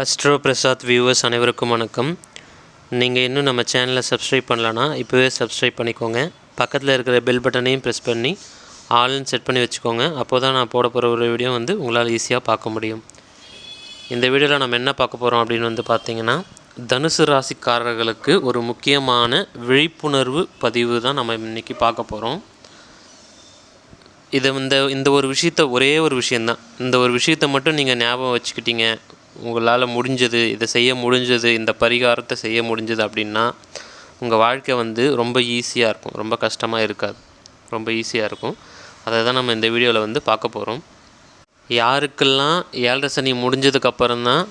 Astro Prasad viewers அனைவருக்கும் வணக்கம். நீங்கள் இன்னும் நம்ம சேனலை சப்ஸ்கிரைப் பண்ணலன்னா இப்போவே சப்ஸ்கிரைப் பண்ணிக்கோங்க. பக்கத்தில் இருக்கிற பெல் பட்டனையும் ப்ரெஸ் பண்ணி ஆல்னு செட் பண்ணி வச்சுக்கோங்க. அப்போ தான் நான் போட போகிற ஒரு வீடியோ வந்து உங்களால் ஈஸியாக பார்க்க முடியும். இந்த வீடியோவில் நம்ம என்ன பார்க்க போகிறோம் அப்படின்னு வந்து பார்த்திங்கன்னா தனுசு ராசிக்காரர்களுக்கு ஒரு முக்கியமான விழிப்புணர்வு பதிவு தான் நம்ம இன்றைக்கி பார்க்க போகிறோம் இதை இந்த இந்த ஒரு விஷயத்த ஒரே ஒரு விஷயந்தான் இந்த ஒரு விஷயத்த மட்டும் நீங்கள் ஞாபகம் வச்சுக்கிட்டீங்க உங்களால் முடிஞ்சது இதை செய்ய முடிஞ்சது இந்த பரிகாரத்தை செய்ய முடிஞ்சது அப்படின்னா உங்கள் வாழ்க்கை வந்து ரொம்ப ஈஸியாக இருக்கும். ரொம்ப கஷ்டமாக இருக்காது. ரொம்ப ஈஸியாக இருக்கும். அதை தான் நம்ம இந்த வீடியோவில் வந்து பார்க்க போகிறோம் யாருக்கெல்லாம் ஏழரை சனி முடிஞ்சதுக்கப்புறம் தான்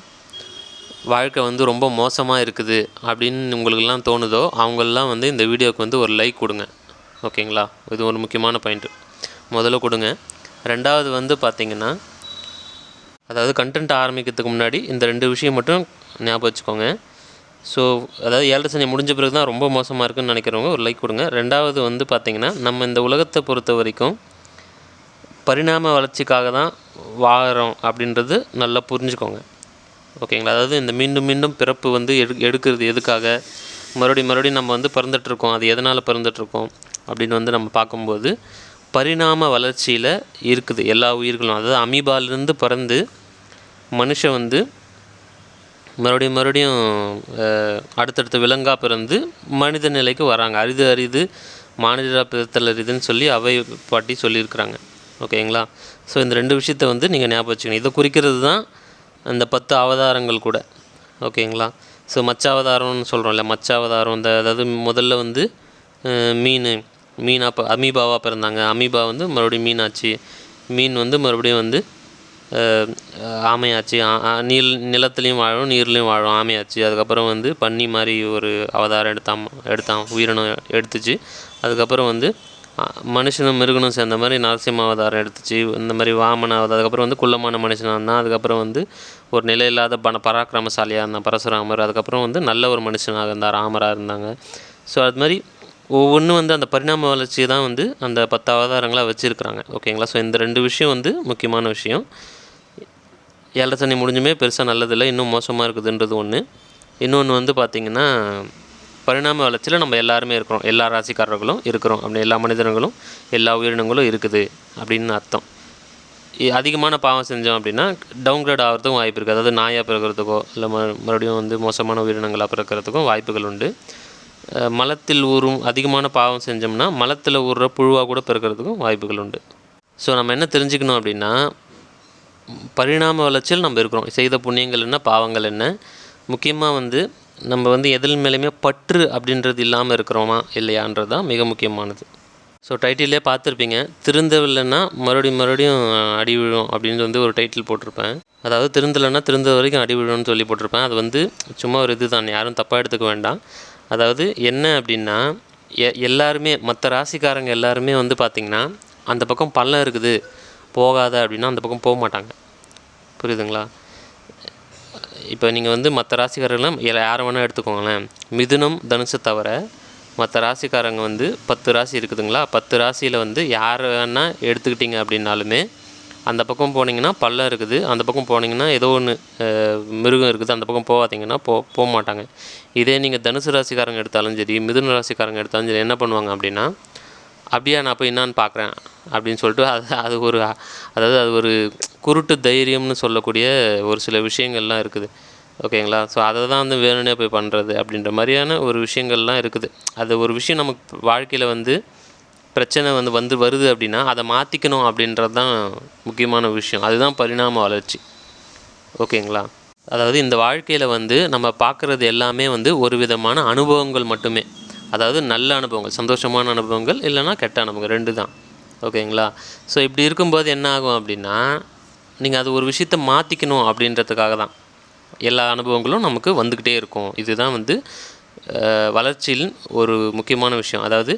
வாழ்க்கை வந்து ரொம்ப மோசமாக இருக்குது அப்படின்னு உங்களுக்கெல்லாம் தோணுதோ அவங்களெலாம் வந்து இந்த வீடியோவுக்கு வந்து ஒரு லைக் கொடுங்க. ஓகேங்களா? இது ஒரு முக்கியமான பாயிண்ட்டு முதல்ல கொடுங்க. ரெண்டாவது வந்து பார்த்திங்கன்னா அதாவது கண்டென்ட் ஆரம்பிக்கிறதுக்கு முன்னாடி இந்த ரெண்டு விஷயம் மட்டும் ஞாபகம் வச்சுக்கோங்க. ஸோ அதாவது ஏழரை சனி முடிஞ்ச பிறகு தான் ரொம்ப மோசமாக இருக்குன்னு நினைக்கிறவங்க ஒரு லைக் கொடுங்க. ரெண்டாவது வந்து பார்த்திங்கன்னா நம்ம இந்த உலகத்தை பொறுத்த வரைக்கும் பரிணாம வளர்ச்சிக்காக தான் வாழறோம் அப்படின்றது நல்லா புரிஞ்சுக்கோங்க. ஓகேங்களா? அதாவது இந்த மீண்டும் மீண்டும் பிறப்பு வந்து எடு எடுக்கிறது எதுக்காக? மறுபடியும் மறுபடியும் நம்ம வந்து பிறந்துட்டுருக்கோம். அது எதனால் பிறந்துட்டுருக்கோம்? அப்படின்னு வந்து நம்ம பார்க்கும்போது பரிணாம வளர்ச்சியில் இருக்குது. எல்லா உயிர்களும் அதாவது அமீபாலிருந்து பிறந்து மனுஷன் வந்து மறுபடியும் மறுபடியும் அடுத்தடுத்த விலங்காக பிறந்து மனித நிலைக்கு வராங்க. அரிது அரிது மானிடராக பிறத்தல் அரிதுன்னு சொல்லி அவை பாட்டி சொல்லியிருக்கிறாங்க. ஓகேங்களா? ஸோ இந்த ரெண்டு விஷயத்த வந்து நீங்கள் ஞாபகம் வச்சுக்கணும். இதை குறிக்கிறது தான் அந்த பத்து அவதாரங்கள் கூட. ஓகேங்களா? ஸோ மச்சாவதாரம்னு சொல்கிறோம்ல மச்சாவதாரம். இந்த அதாவது முதல்ல வந்து மீன் மீனாக இப்போ அமீபாவாக பிறந்தாங்க. அமீபா வந்து மறுபடியும் மீனாச்சு மீன் வந்து மறுபடியும் வந்து ஆமையாச்சு. நீல் நிலத்துலேயும் வாழும் நீர்லேயும் வாழும் ஆமையாச்சு. அதுக்கப்புறம் வந்து பன்னி மாதிரி ஒரு அவதாரம் எடுத்தான் எடுத்தான் உயிரினம் எடுத்துச்சு. அதுக்கப்புறம் வந்து மனுஷனும் மிருகனும் சேர்ந்த மாதிரி நரசிம்ம அவதாரம் எடுத்துச்சு. இந்த மாதிரி வாமன அவதாரம். அதுக்கப்புறம் வந்து குள்ளமான மனுஷனாக இருந்தான். அதுக்கப்புறம் வந்து ஒரு நிலையில்லாத பண பராக்கிரமசாலியாக இருந்தான் பரசுராமர். அதுக்கப்புறம் வந்து நல்ல ஒரு மனுஷனாக இருந்தார் ராமராக இருந்தாங்க. ஸோ அது மாதிரி ஒவ்வொன்றும் வந்து அந்த பரிணாம வளர்ச்சியை தான் வந்து அந்த பத்து அவதாரங்களாக வச்சுருக்குறாங்க. ஓகேங்களா? ஸோ இந்த ரெண்டு விஷயம் வந்து முக்கியமான விஷயம். ஏழரை சனி முடிஞ்சுமே பெருசாக நல்லதில்லை இன்னும் மோசமாக இருக்குதுன்றது ஒன்று இன்னொன்று வந்து பார்த்திங்கன்னா பரிணாம வளர்ச்சியில் நம்ம எல்லாருமே இருக்கிறோம். எல்லா ராசிக்காரர்களும் இருக்கிறோம். அப்படி எல்லா மனிதர்களும் எல்லா உயிரினங்களும் இருக்குது அப்படின்னு அர்த்தம். அதிகமான பாவம் செஞ்சோம் அப்படின்னா டவுன்கிரேட் ஆகிறதுக்கும் வாய்ப்பு இருக்குது அதாவது நாயாக பிறக்கிறதுக்கோ இல்லை ம மறுபடியும் வந்து மோசமான உயிரினங்களாக பிறக்கிறதுக்கும் வாய்ப்புகள் உண்டு. மலத்தில் ஊறும் அதிகமான பாவம் செஞ்சோம்னா மலத்தில் ஊறுற புழுவாக கூட பிறக்கிறதுக்கும் வாய்ப்புகள் உண்டு. ஸோ நம்ம என்ன தெரிஞ்சுக்கணும் அப்படின்னா பரிணாம வளர்ச்சியில் நம்ம இருக்கிறோம். செய்த புண்ணியங்கள் என்ன பாவங்கள் என்ன? முக்கியமாக வந்து நம்ம வந்து எதில் மேலேயுமே பற்று அப்படின்றது இல்லாமல் இருக்கிறோமா இல்லையான்றது தான் மிக முக்கியமானது. ஸோ டைட்டிலே பார்த்துருப்பீங்க. திருந்தவில்லைன்னா மறுபடியும் மறுபடியும் அடி விழும் அப்படின்னு வந்து ஒரு டைட்டில் போட்டிருப்பேன். அதாவது திருந்தலைன்னா திருந்த வரைக்கும் அடி விழும்னு சொல்லி போட்டிருப்பேன். அது வந்து சும்மா ஒரு இது தான் யாரும் தப்பாக எடுத்துக்க வேண்டாம். அதாவது என்ன அப்படின்னா எ எல்லாருமே மற்ற ராசிக்காரங்க எல்லாருமே வந்து பார்த்திங்கன்னா அந்த பக்கம் பள்ளம் இருக்குது. போகாத அப்படின்னா அந்த பக்கம் போக மாட்டாங்க. புரியுதுங்களா? இப்போ நீங்கள் வந்து மற்ற ராசிக்காரர்கள்லாம் யா- யாரை வேணால் எடுத்துக்கோங்களேன். மிதுனம் தனுசு தவிர மற்ற ராசிக்காரங்க வந்து பத்து ராசி இருக்குதுங்களா? பத்து ராசியில் வந்து யார் வேணால் எடுத்துக்கிட்டிங்க அப்படின்னாலுமே அந்த பக்கம் போனீங்கன்னா பள்ளம் இருக்குது. அந்த பக்கம் போனீங்கன்னா ஏதோ ஒன்று மிருகம் இருக்குது. அந்த பக்கம் போகாதீங்கன்னா போ போக மாட்டாங்க. இதே நீங்கள் தனுசு ராசிக்காரங்க எடுத்தாலும் சரி மிதுன ராசிக்காரங்க எடுத்தாலும் சரி என்ன பண்ணுவாங்க அப்படின்னா அப்படியா நான் போய் என்னான்னு பார்க்குறேன் அப்படின்னு சொல்லிட்டு அது அது ஒரு அதாவது அது ஒரு குருட்டு தைரியம்னு சொல்லக்கூடிய ஒரு சில விஷயங்கள்லாம் இருக்குது. ஓகேங்களா? ஸோ அதை தான் வந்து வேணும்னே போய் பண்ணுறது அப்படின்ற மாதிரியான ஒரு விஷயங்கள்லாம் இருக்குது. அது ஒரு விஷயம் நமக்கு வாழ்க்கையில் வந்து பிரச்சனை வந்து வந்து வருது அப்படின்னா அதை மாற்றிக்கணும் அப்படின்றது தான் முக்கியமான விஷயம். அதுதான் பரிணாம வளர்ச்சி. ஓகேங்களா? அதாவது இந்த வாழ்க்கையில் வந்து நம்ம பார்க்குறது எல்லாமே வந்து ஒரு விதமான அனுபவங்கள் மட்டுமே. அதாவது நல்ல அனுபவங்கள் சந்தோஷமான அனுபவங்கள் இல்லைன்னா கெட்ட அனுபவங்கள் ரெண்டு தான். ஓகேங்களா? ஸோ இப்படி இருக்கும்போது என்ன ஆகும் அப்படின்னா நீங்கள் அது ஒரு விஷயத்தை மாற்றிக்கணும் அப்படின்றதுக்காக தான். எல்லா அனுபவங்களும் நமக்கு வந்துக்கிட்டே இருக்கும். இதுதான் வந்து வளர்ச்சியில் ஒரு முக்கியமான விஷயம். அதாவது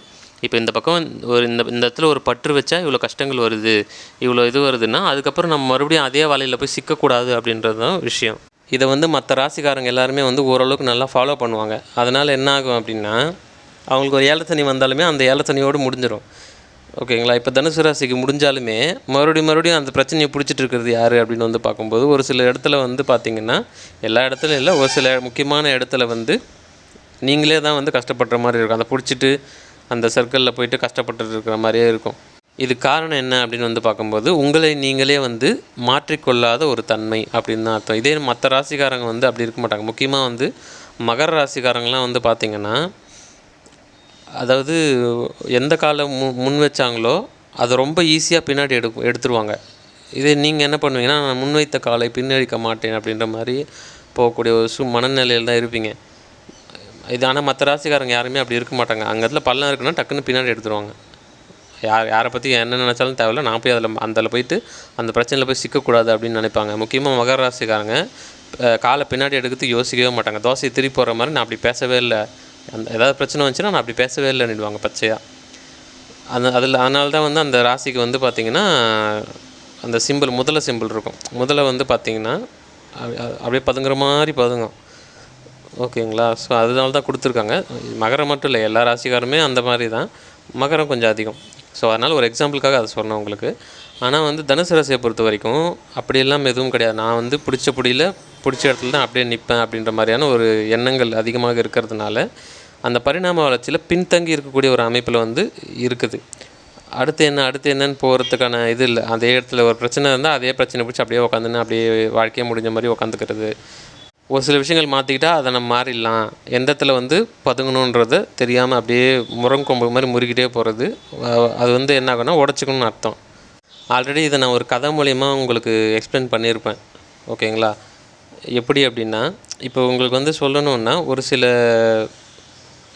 இப்போ இந்த பக்கம் ஒரு இந்த இந்த இடத்துல ஒரு பற்று வச்சா இவ்வளோ கஷ்டங்கள் வருது இவ்வளோ இது வருதுன்னா அதுக்கப்புறம் நம்ம மறுபடியும் அதே வலையில் போய் சிக்கக்கூடாது அப்படின்றது தான் விஷயம். இதை வந்து மற்ற ராசிக்காரங்க எல்லாருமே வந்து ஓரளவுக்கு நல்லா ஃபாலோ பண்ணுவாங்க. அதனால் என்ன ஆகும் அப்படின்னா அவங்களுக்கு ஒரு ஏழரை வந்தாலுமே அந்த ஏழரை முடிஞ்சிடும் ஓகேங்களா? இப்போ தனுசு ராசிக்கு முடிஞ்சாலுமே மறுபடியும் மறுபடியும் அந்த பிரச்சனையை பிடிச்சிட்டு இருக்கிறது யார் அப்படின்னு வந்து பார்க்கும்போது ஒரு சில இடத்துல வந்து பார்த்திங்கன்னா எல்லா இடத்துலையும் இல்லை ஒரு சில முக்கியமான இடத்துல வந்து நீங்களே தான் வந்து கஷ்டப்படுற மாதிரி இருக்கும். அதை பிடிச்சிட்டு அந்த சர்க்கிளில் போயிட்டு கஷ்டப்பட்டு இருக்கிற மாதிரியே இருக்கும். இது காரணம் என்ன அப்படின்னு வந்து பார்க்கும்போது உங்களை நீங்களே வந்து மாற்றிக்கொள்ளாத ஒரு தன்மை அப்படின்னு தான் அர்த்தம். இதே மற்ற ராசிக்காரங்க வந்து அப்படி இருக்க மாட்டாங்க. முக்கியமாக வந்து மகர ராசிக்காரங்களாம் வந்து பார்த்திங்கன்னா அதாவது எந்த காலை மு முன் வச்சாங்களோ அதை ரொம்ப ஈஸியாக பின்னாடி எடு எடுத்துருவாங்க. இதே நீங்கள் என்ன பண்ணுவீங்கன்னா நான் முன்வைத்த காலை பின்னடிக்க மாட்டேன் அப்படின்ற மாதிரி போகக்கூடிய ஒரு சு மனநிலையில் தான் இருப்பீங்க. இது ஆனால் மற்ற ராசிக்காரங்க யாருமே அப்படி இருக்க மாட்டாங்க. அங்கே இடத்துல பள்ளம் இருக்குன்னா டக்குன்னு பின்னாடி எடுத்துருவாங்க. யார் யாரை பற்றி என்ன நினச்சாலும் தேவையில்ல. நான் போய் அதில் அதில் போயிட்டு அந்த பிரச்சனையில் போய் சிக்கக்கூடாது அப்படின்னு நினைப்பாங்க. முக்கியமாக மகர ராசிக்காரங்க காலை பின்னாடி எடுக்கிறதுக்கு யோசிக்கவே மாட்டாங்க. தோசையை திருப்பி போகிற மாதிரி நான் அப்படி பேசவே இல்லை. அந்த ஏதாவது பிரச்சனை வந்துச்சுன்னா நான் அப்படி பேசவே இல்லைன்னுடுவாங்க பச்சையாக அந்த அதில் அதனால தான் வந்து அந்த ராசிக்கு வந்து பார்த்திங்கன்னா அந்த சிம்பிள் முதல சிம்பிள் இருக்கும். முதல்ல வந்து பார்த்திங்கன்னா அப்படியே பதுங்குற மாதிரி பதுங்கும். ஓகேங்களா ஸோ அதனால தான் கொடுத்துருக்காங்க. மகரம் மட்டும் இல்லை எல்லா ராசிக்காருமே அந்த மாதிரி தான் மகரம் கொஞ்சம் அதிகம். ஸோ அதனால் ஒரு எக்ஸாம்பிளுக்காக அதை சொன்னேன் உங்களுக்கு. ஆனால் வந்து தனுசு ராசியை பொறுத்த வரைக்கும் அப்படியெல்லாம் எதுவும் கிடையாது. நான் வந்து பிடிச்ச பிடியில் பிடிச்ச இடத்துல தான் அப்படியே நிற்பேன் அப்படின்ற மாதிரியான ஒரு எண்ணங்கள் அதிகமாக இருக்கிறதுனால அந்த பரிணாம வளர்ச்சியில் பின்தங்கி இருக்கக்கூடிய ஒரு அமைப்பில் வந்து இருக்குது. அடுத்து என்ன அடுத்து என்னன்னு போகிறதுக்கான இது இல்லை. அதே இடத்துல ஒரு பிரச்சனை இருந்தால் அதே பிரச்சனை பிடிச்சி அப்படியே உட்காந்துன்னு அப்படியே வாழ்க்கையே முடிஞ்ச மாதிரி உட்காந்துக்கிறது ஒரு சில விஷயங்கள் மாற்றிக்கிட்டால் அதை நம்ம மாறிடலாம். எந்த இடத்துல வந்து பதுங்கணுன்றதை தெரியாமல் அப்படியே முரங்கொம்பு மாதிரி முறுக்கிட்டே போகிறது அது வந்து என்ன ஆகும்னா உடச்சிக்கணும்னு அர்த்தம். ஆல்ரெடி இதை நான் ஒரு கதை மூலியமாக உங்களுக்கு எக்ஸ்பிளைன் பண்ணியிருப்பேன். ஓகேங்களா எப்படி அப்படின்னா இப்போ உங்களுக்கு வந்து சொல்லணுன்னா ஒரு சில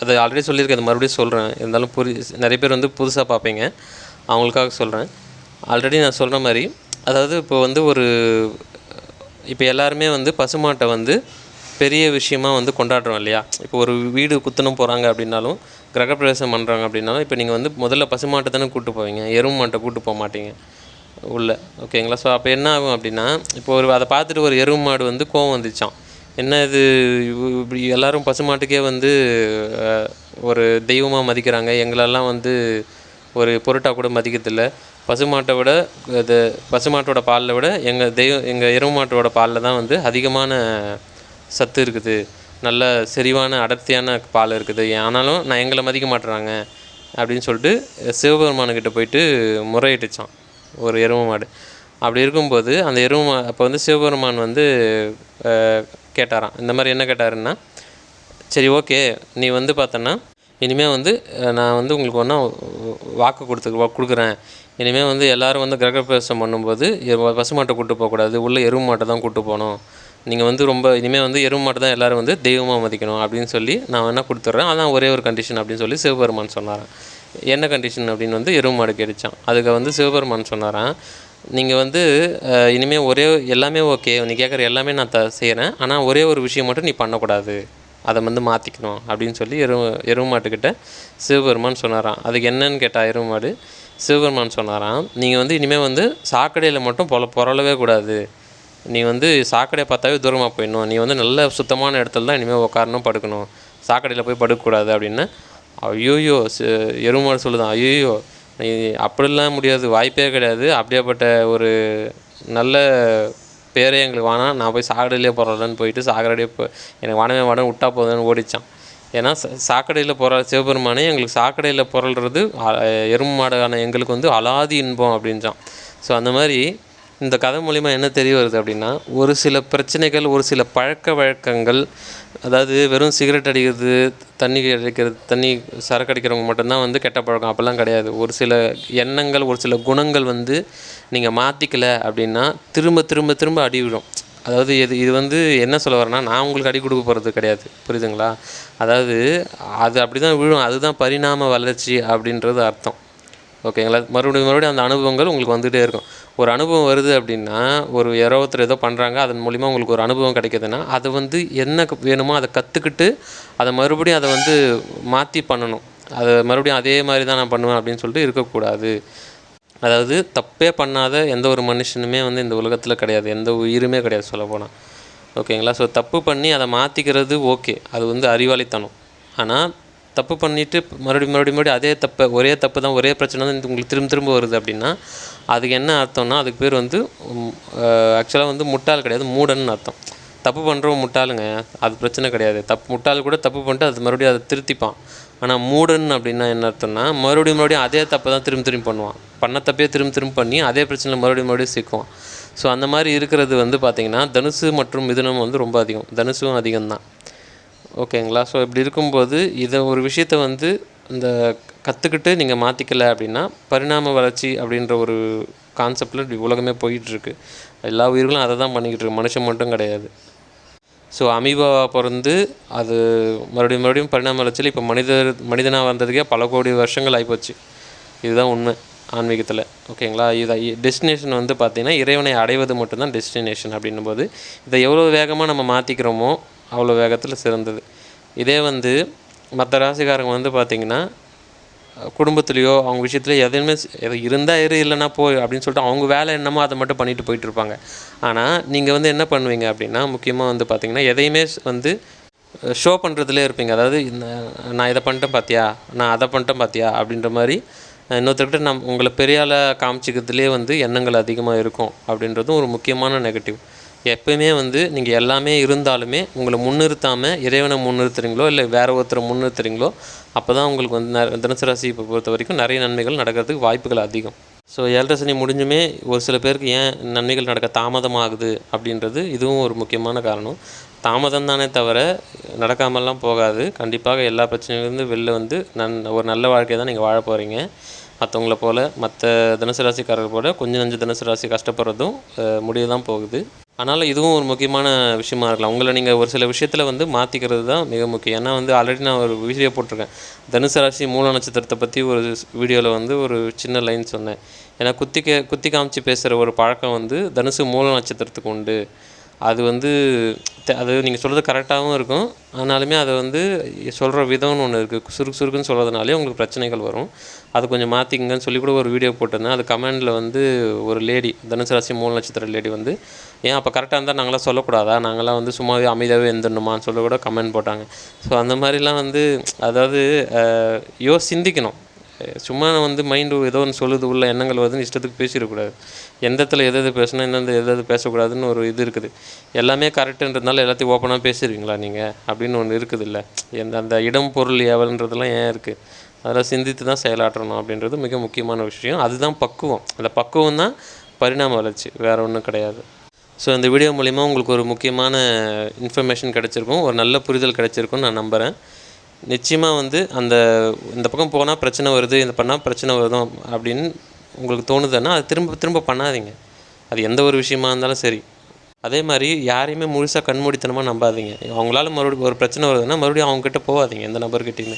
அது ஆல்ரெடி சொல்லியிருக்கேன் அது மறுபடியும் சொல்கிறேன் இருந்தாலும் புரி நிறைய பேர் வந்து புதுசாக பார்ப்பீங்க. அவங்களுக்காக சொல்கிறேன் ஆல்ரெடி நான் சொல்கிற மாதிரி அதாவது இப்போ வந்து ஒரு இப்போ எல்லாருமே வந்து பசுமாட்டை வந்து பெரிய விஷயமா வந்து கொண்டாடுறோம் இல்லையா? இப்போ ஒரு வீடு குத்தணும் போகிறாங்க அப்படின்னாலும் கிரகப்பிரவேசம் பண்ணுறாங்க அப்படின்னாலும் இப்போ நீங்கள் வந்து முதல்ல பசுமாட்டை தானே கூப்பிட்டு போவீங்க? எருமை மாட்டை கூப்பிட்டு போக மாட்டீங்க. உள்ள. ஓகேங்களா ஸோ அப்போ என்ன ஆகும் அப்படின்னா இப்போ ஒரு அதை பார்த்துட்டு ஒரு எருவு மாடு வந்து கோவம் வந்துச்சான் என்ன இது? இவ்- இப்படி எல்லோரும் பசுமாட்டுக்கே வந்து ஒரு தெய்வமாக மதிக்கிறாங்க. எங்களெல்லாம் வந்து ஒரு பொருட்டாக கூட மதிக்கிறதில்ல. பசுமாட்டை விட இது பசுமாட்டோட பாலில் விட எங்கள் தெய்வம் எங்கள் எருவு மாட்டோட பாலில் தான் வந்து அதிகமான சத்து இருக்குது. நல்ல செறிவான அடர்த்தியான பால் இருக்குது. ஆனாலும் நான் எங்களை மதிக்க மாட்டுறாங்க அப்படின்னு சொல்லிட்டு சிவபெருமானுக்கிட்ட போயிட்டு முறையிட்டுச்சான் ஒரு எருமை மாடு. அப்படி இருக்கும்போது அந்த எருமை மா அப்போ வந்து சிவபெருமான் வந்து கேட்டாராம். இந்த மாதிரி என்ன கேட்டாருன்னா சரி ஓகே. நீ வந்து பார்த்தோன்னா இனிமேல் வந்து நான் வந்து உங்களுக்கு ஒன்றா வாக்கு கொடுத்து கொடுக்குறேன். இனிமேல் வந்து எல்லாரும் வந்து கிரகப்பிரவேசம் பண்ணும்போது பசுமாட்டை கூட்டு போகக்கூடாது. உள்ள எருமை மாட்டை தான் கூட்டு போகணும். நீங்கள் வந்து ரொம்ப இனிமேல் வந்து எருமை மாட்டை தான் எல்லோரும் வந்து தெய்வமாக மதிக்கணும். அப்படின்னு சொல்லி நான் வேணால் கொடுத்துட்றேன். அதான் ஒரே ஒரு கண்டிஷன் அப்படின்னு சொல்லி சிவபெருமான் சொன்னாரன் என்ன கண்டிஷன் அப்படின்னு வந்து எருமாடு கேட்டுச்சான் அதுக்கு வந்து சிவபெருமான் சொன்னாராம் நீங்கள் வந்து இனிமேல் ஒரே எல்லாமே ஓகே நீ கேட்குற எல்லாமே நான் த செய்கிறேன் ஆனால் ஒரே ஒரு விஷயம் மட்டும் நீ பண்ணக்கூடாது. அதை வந்து மாற்றிக்கணும் அப்படின்னு சொல்லி எரு எருமாட்டுக்கிட்ட சிவபெருமான் சொன்னாராம். அதுக்கு என்னன்னு கேட்டால் எருமாடு சிவபெருமான் சொன்னாராம் நீங்கள் வந்து இனிமேல் வந்து சாக்கடையில் மட்டும் பொல புரளவே கூடாது. நீ வந்து சாக்கடையை பார்த்தாவே தூரமாக போயிடணும். நீ வந்து நல்ல சுத்தமான இடத்துல தான் இனிமேல் உட்காரணும் படுக்கணும். சாக்கடையில் போய் படுக்கக்கூடாது அப்படின்னு ஐயோயோ எருமாடு சொல்லுதான் ஐயோயோ அப்படிலாம் முடியாது வாய்ப்பே கிடையாது. அப்படியாப்பட்ட ஒரு நல்ல பேரே எங்களுக்கு வேணாம். நான் போய் சாக்கடையிலே போகிறேன்னு போயிட்டு சாக்கடையே போ எனக்கு வானவே வாடம் விட்டா போதும்னு ஓடிச்சான். ஏன்னா சாக்கடையில் போகிற சிவபெருமானே எங்களுக்கு சாக்கடையில் புரள்றது எறும்பு மாடான எங்களுக்கு வந்து அலாதி இன்பம் அப்படின்றான். ஸோ அந்த மாதிரி இந்த கதை மூலிமா என்ன தெரிய வருது அப்படின்னா ஒரு சில பிரச்சனைகள் ஒரு சில பழக்க வழக்கங்கள் அதாவது வெறும் சிகரெட் அடிக்கிறது தண்ணி அடிக்கிறது தண்ணி சரக்கு அடிக்கிறவங்க மட்டும்தான் வந்து கெட்ட பழக்கம். அப்போல்லாம் கிடையாது. ஒரு சில எண்ணங்கள் ஒரு சில குணங்கள் வந்து நீங்கள் மாற்றிக்கல அப்படின்னா திரும்ப திரும்ப திரும்ப அடி விடும் அதாவது இது இது வந்து என்ன சொல்ல வரேன்னா நான் உங்களுக்கு அடி கொடுக்க போகிறது கிடையாது. புரியுதுங்களா? அதாவது அது அப்படி தான் விழும். அதுதான் பரிணாம வளர்ச்சி அப்படின்றது அர்த்தம். ஓகேங்களா? மறுபடியும் மறுபடியும் அந்த அனுபவங்கள் உங்களுக்கு வந்துகிட்டே இருக்கும். ஒரு அனுபவம் வருது அப்படின்னா ஒரு யாரோ ஒருத்தர் ஏதோ பண்ணுறாங்க அதன் மூலிமா உங்களுக்கு ஒரு அனுபவம் கிடைக்குதுன்னா அதை வந்து என்ன வேணுமோ அதை கற்றுக்கிட்டு அதை மறுபடியும் அதை வந்து மாற்றி பண்ணணும். அதை மறுபடியும் அதே மாதிரி தான் நான் பண்ணுவேன் அப்படின்னு சொல்லிட்டு இருக்கக்கூடாது. அதாவது தப்பே பண்ணாத எந்த ஒரு மனுஷனுமே வந்து இந்த உலகத்தில் கிடையாது. எந்த உயிருமே கிடையாது சொல்லப்போனால் ஓகேங்களா? ஸோ தப்பு பண்ணி அதை மாற்றிக்கிறது ஓகே. அது வந்து அறிவாளித்தனம். ஆனால் தப்பு பண்ணிவிட்டு மறுபடியும் மறுபடியும் மறுபடியும் அதே தப்பை ஒரே தப்பு தான் ஒரே பிரச்சனை தான் உங்களுக்கு திரும்ப திரும்ப வருது அப்படின்னா அதுக்கு என்ன அர்த்தம்னா அதுக்கு பேர் வந்து ஆக்சுவலாக வந்து முட்டாள் கிடையாது மூடன்னு அர்த்தம். தப்பு பண்ணுறவன் முட்டாளுங்க அது பிரச்சனை கிடையாது. தப்பு முட்டாள் கூட தப்பு பண்ணிட்டு அது மறுபடியும் அதை திருத்திப்பான். ஆனால் மூடன் அப்படின்னா என்ன அர்த்தம்னா மறுபடியும் மறுபடியும் அதே தப்பை தான் திரும்ப திரும்ப பண்ணுவான். பண்ண தப்பே திரும்ப திரும்ப பண்ணி அதே பிரச்சனையில் மறுபடியும் மறுபடியும் சிக்குவான் ஸோ அந்த மாதிரி இருக்கிறது வந்து பார்த்திங்கன்னா தனுசு மற்றும் மிதுனம் வந்து ரொம்ப அதிகம். தனுசும் அதிகம்தான். ஓகேங்களா? ஸோ இப்படி இருக்கும்போது இதை ஒரு விஷயத்தை வந்து இந்த கற்றுக்கிட்டு நீங்கள் மாற்றிக்கல அப்படின்னா பரிணாம வளர்ச்சி அப்படின்ற ஒரு கான்செப்டில் இப்படி உலகமே போயிட்டுருக்கு. எல்லா உயிர்களும் அதை தான் பண்ணிக்கிட்டு இருக்கு. மனுஷன் மட்டும் கிடையாது. ஸோ அமீபா பிறந்து அது மறுபடியும் மறுபடியும் பரிணாம வளர்ச்சியில் இப்போ மனிதர் மனிதனாக வந்ததுக்கே பல கோடி வருஷங்கள் ஆகிப்போச்சு இதுதான் உண்மை ஆன்மீகத்தில். ஓகேங்களா? இதை டெஸ்டினேஷன் வந்து பார்த்திங்கன்னா இறைவனை அடைவது மட்டும்தான் டெஸ்டினேஷன் அப்படின்னும் போது இதை எவ்வளோ வேகமாக நம்ம மாற்றிக்கிறோமோ அவ்வளோ வேகத்தில் சிறந்தது. இதே வந்து மற்ற ராசிக்காரங்க வந்து பார்த்திங்கன்னா குடும்பத்துலேயோ அவங்க விஷயத்துலையோ எதுவுமே எது இருந்தால் இரு இல்லைன்னா போய் அப்படின்னு சொல்லிட்டு அவங்க வேலை என்னமோ அதை மட்டும் பண்ணிட்டு போயிட்டுருப்பாங்க ஆனால் நீங்கள் வந்து என்ன பண்ணுவீங்க அப்படின்னா முக்கியமாக வந்து பார்த்திங்கன்னா எதையுமே வந்து ஷோ பண்ணுறதுலே இருப்பீங்க. அதாவது இந்த நான் இதை பண்ணிட்டேன் பார்த்தியா நான் அதை பண்ணிட்டேன் பார்த்தியா அப்படின்ற மாதிரி இன்னொருத்தர்கிட்ட நம் உங்களை பெரியால காமிச்சிக்கிறதுலே வந்து எண்ணங்கள் அதிகமாக இருக்கும் அப்படின்றதும் ஒரு முக்கியமான நெகட்டிவ் எப்பயுமே வந்து நீங்கள் எல்லாமே இருந்தாலுமே உங்களை முன்னிறுத்தாமல் இறைவனை முன்னிறுத்துறீங்களோ இல்லை வேற ஒருத்தரை முன்னிறுத்துறீங்களோ அப்போ தான் உங்களுக்கு வந்து ந- தனுசு ராசி இப்போ பொறுத்த வரைக்கும் நிறைய நன்மைகள் நடக்கிறதுக்கு வாய்ப்புகள் அதிகம். ஸோ ஏழரை சனி முடிஞ்சுமே ஒரு சில பேருக்கு ஏன் நன்மைகள் நடக்க தாமதமாகுது அப்படின்றது இதுவும் ஒரு முக்கியமான காரணம். தாமதம் தானே தவிர நடக்காமலாம் போகாது. கண்டிப்பாக எல்லா பிரச்சனையிலேருந்து வெளில வந்து நன் ஒரு நல்ல வாழ்க்கையை தான் நீங்கள் வாழ போகிறீங்க மற்றவங்கள போல் மற்ற தனுசு ராசிக்காரர்கள் போல் கொஞ்சம் நஞ்சு தனுசு ராசி கஷ்டப்படுறதும் முடிய தான் போகுது. அதனால் இதுவும் ஒரு முக்கியமான விஷயமா இருக்கலாம். உங்களை நீங்கள் ஒரு சில விஷயத்தில் வந்து மாற்றிக்கிறது தான் மிக முக்கியம். ஏன்னா வந்து ஆல்ரெடி நான் ஒரு வீடியோ போட்டிருக்கேன். தனுசு ராசி மூல நட்சத்திரத்தை பற்றி ஒரு வீடியோவில் வந்து ஒரு சின்ன லைன் சொன்னேன். ஏன்னா குத்திக்க குத்தி காமிச்சு பேசுகிற ஒரு பழக்கம் வந்து தனுசு மூல நட்சத்திரத்துக்கு உண்டு. அது வந்து அது நீங்கள் சொல்கிறது கரெக்டாகவும் இருக்கும். ஆனாலுமே அதை வந்து சொல்கிற விதம்னு ஒன்று இருக்குது சுருக்கு சுருக்குன்னு சொல்கிறதுனாலே உங்களுக்கு பிரச்சனைகள் வரும். அது கொஞ்சம் மாற்றிக்கங்கன்னு சொல்லி கூட ஒரு வீடியோ போட்டிருந்தேன். அது கமெண்டில் வந்து ஒரு லேடி தனுசு ராசி மூணு நட்சத்திர லேடி வந்து ஏன் அப்போ கரெக்டாக இருந்தால் நாங்களாம் சொல்லக்கூடாதா? நாங்களாம் வந்து சும்மாவே அமைதியாகவே இருந்துடணுமான்னு சொல்ல கூட கமெண்ட் போட்டாங்க. ஸோ அந்த மாதிரிலாம் வந்து அதாவது யோ சிந்திக்கணும். சும்மா வந்து மைண்டு ஏதோ ஒன்று சொல்லுது உள்ள எண்ணங்கள் வருதுன்னு இஷ்டத்துக்கு பேசிடக்கூடாது. எந்த இடத்துல எது எது பேசணும் எந்தெந்த எது எது பேசக்கூடாதுன்னு ஒரு இது இருக்குது. எல்லாமே கரெக்டுன்றதுனால எல்லாத்தையும் ஓப்பனாக பேசிடுவீங்களா நீங்கள் அப்படின்னு ஒன்று இருக்குது இல்லை எந்த அந்த இடம் பொருள் ஏவல்ன்றதெல்லாம் ஏன் இருக்குது அதெல்லாம் சிந்தித்து தான் செயலாற்றணும் அப்படின்றது மிக முக்கியமான விஷயம். அதுதான் பக்குவம். அந்த பக்குவம் தான் பரிணாம வளர்ச்சி. வேறு ஒன்றும் கிடையாது. ஸோ இந்த வீடியோ மூலிமா உங்களுக்கு ஒரு முக்கியமான இன்ஃபர்மேஷன் கிடச்சிருக்கும். ஒரு நல்ல புரிதல் கிடச்சிருக்கும் நான் நம்புகிறேன் நிச்சயமாக வந்து அந்த இந்த பக்கம் போனால் பிரச்சனை வருது இந்த பண்ணால் பிரச்சனை வரும் அப்படின்னு உங்களுக்கு தோணுதுன்னா அது திரும்ப திரும்ப பண்ணாதீங்க. அது எந்த ஒரு விஷயமா இருந்தாலும் சரி. அதே மாதிரி யாரையுமே முழுசாக கண்மூடித்தனமாக நம்பாதீங்க. அவங்களால மறுபடியும் ஒரு பிரச்சனை வருதுன்னா மறுபடியும் அவங்ககிட்ட போகாதீங்க எந்த நபர்கிட்டையுமே.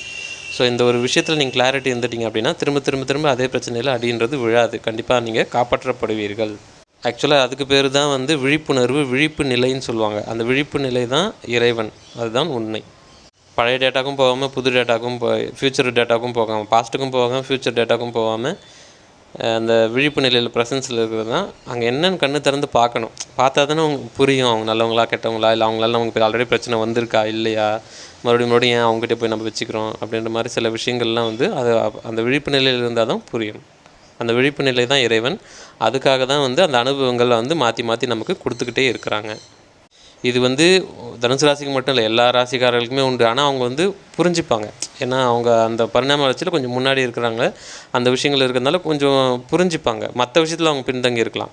ஸோ இந்த ஒரு விஷயத்தில் நீங்கள் கிளாரிட்டி இருந்துட்டீங்க அப்படின்னா திரும்ப திரும்ப திரும்ப அதே பிரச்சனையில் அடின்றது விழாது. கண்டிப்பாக நீங்கள் காப்பாற்றப்படுவீர்கள். ஆக்சுவலாக அதுக்கு பேர் தான் வந்து விழிப்புணர்வு விழிப்பு நிலைன்னு சொல்லுவாங்க. அந்த விழிப்பு நிலை தான் இறைவன். அதுதான் உண்மை. பழைய டேட்டாக்கும் போகாமல் புது டேட்டாக்கும் போ ஃப்யூச்சர் டேட்டாக்கும் போகாமல் பாஸ்ட்டுக்கும் போகாமல் ஃப்யூச்சர் டேட்டாக்கும் போகாமல் அந்த விழிப்பு நிலையில் ப்ரெசன்ஸில் இருக்கிறது தான். அங்கே என்னென்னு கண்ணு திறந்து பார்க்கணும். பார்த்தா தானே அவங்க புரியும் அவங்க நல்லவங்களா கெட்டவங்களா இல்லை அவங்களால நமக்கு ஆல்ரெடி பிரச்சனை வந்திருக்கா இல்லையா? மறுபடியும் மறுபடியும் ஏன் அவங்ககிட்ட போய் நம்ம வச்சுக்கிறோம்? அப்படின்ற மாதிரி சில விஷயங்கள்லாம் வந்து அது அந்த விழிப்பு நிலையில் இருந்தால் தான் புரியும். அந்த விழிப்பு நிலை தான் இறைவன். அதுக்காக தான் வந்து அந்த அனுபவங்களை வந்து மாற்றி மாற்றி நமக்கு கொடுத்துக்கிட்டே இருக்கிறாங்க. இது வந்து தனுசு ராசிக்கு மட்டும் இல்லை எல்லா ராசிக்காரர்களுக்குமே உண்டு. ஆனால் அவங்க வந்து புரிஞ்சுப்பாங்க. ஏன்னா அவங்க அந்த பரிணாம வளர்ச்சியில் கொஞ்சம் முன்னாடி இருக்கிறாங்க. அந்த விஷயங்கள் இருக்கிறதுனால கொஞ்சம் புரிஞ்சுப்பாங்க. மற்ற விஷயத்தில் அவங்க பின்தங்கி இருக்கலாம்.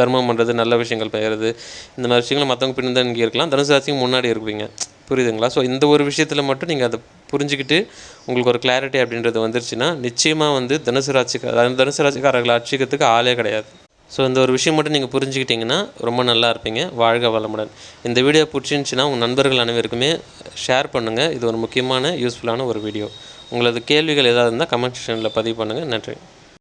தர்மம் பண்ணுறது நல்ல விஷயங்கள் பெயர்றது இந்த மாதிரி விஷயங்கள் மற்றவங்க பின்தங்கி இருக்கலாம். தனுசு ராசிக்கு முன்னாடி இருப்பீங்க. புரியுதுங்களா? ஸோ இந்த ஒரு விஷயத்தில் மட்டும் நீங்கள் அதை புரிஞ்சுக்கிட்டு உங்களுக்கு ஒரு கிளாரிட்டி அப்படின்றது வந்துருச்சுன்னா நிச்சயமாக வந்து தனுசு ராசிக்கார தனுசு ராசிக்காரர்கள் அட்சிக்கிறதுக்கு ஆளே கிடையாது. ஸோ இந்த ஒரு விஷயம் மட்டும் நீங்கள் புரிஞ்சுக்கிட்டிங்கன்னா ரொம்ப நல்லா இருப்பீங்க. வாழ்க வளமுடன். இந்த வீடியோ பிடிச்சிருந்துச்சின்னா உங்கள் நண்பர்கள் அனைவருக்குமே ஷேர் பண்ணுங்கள் இது ஒரு முக்கியமான யூஸ்ஃபுல்லான ஒரு வீடியோ உங்களது கேள்விகள் ஏதாவது இருந்தால் கமெண்ட் செக்ஷனில் பதிவு பண்ணுங்கள் நன்றி.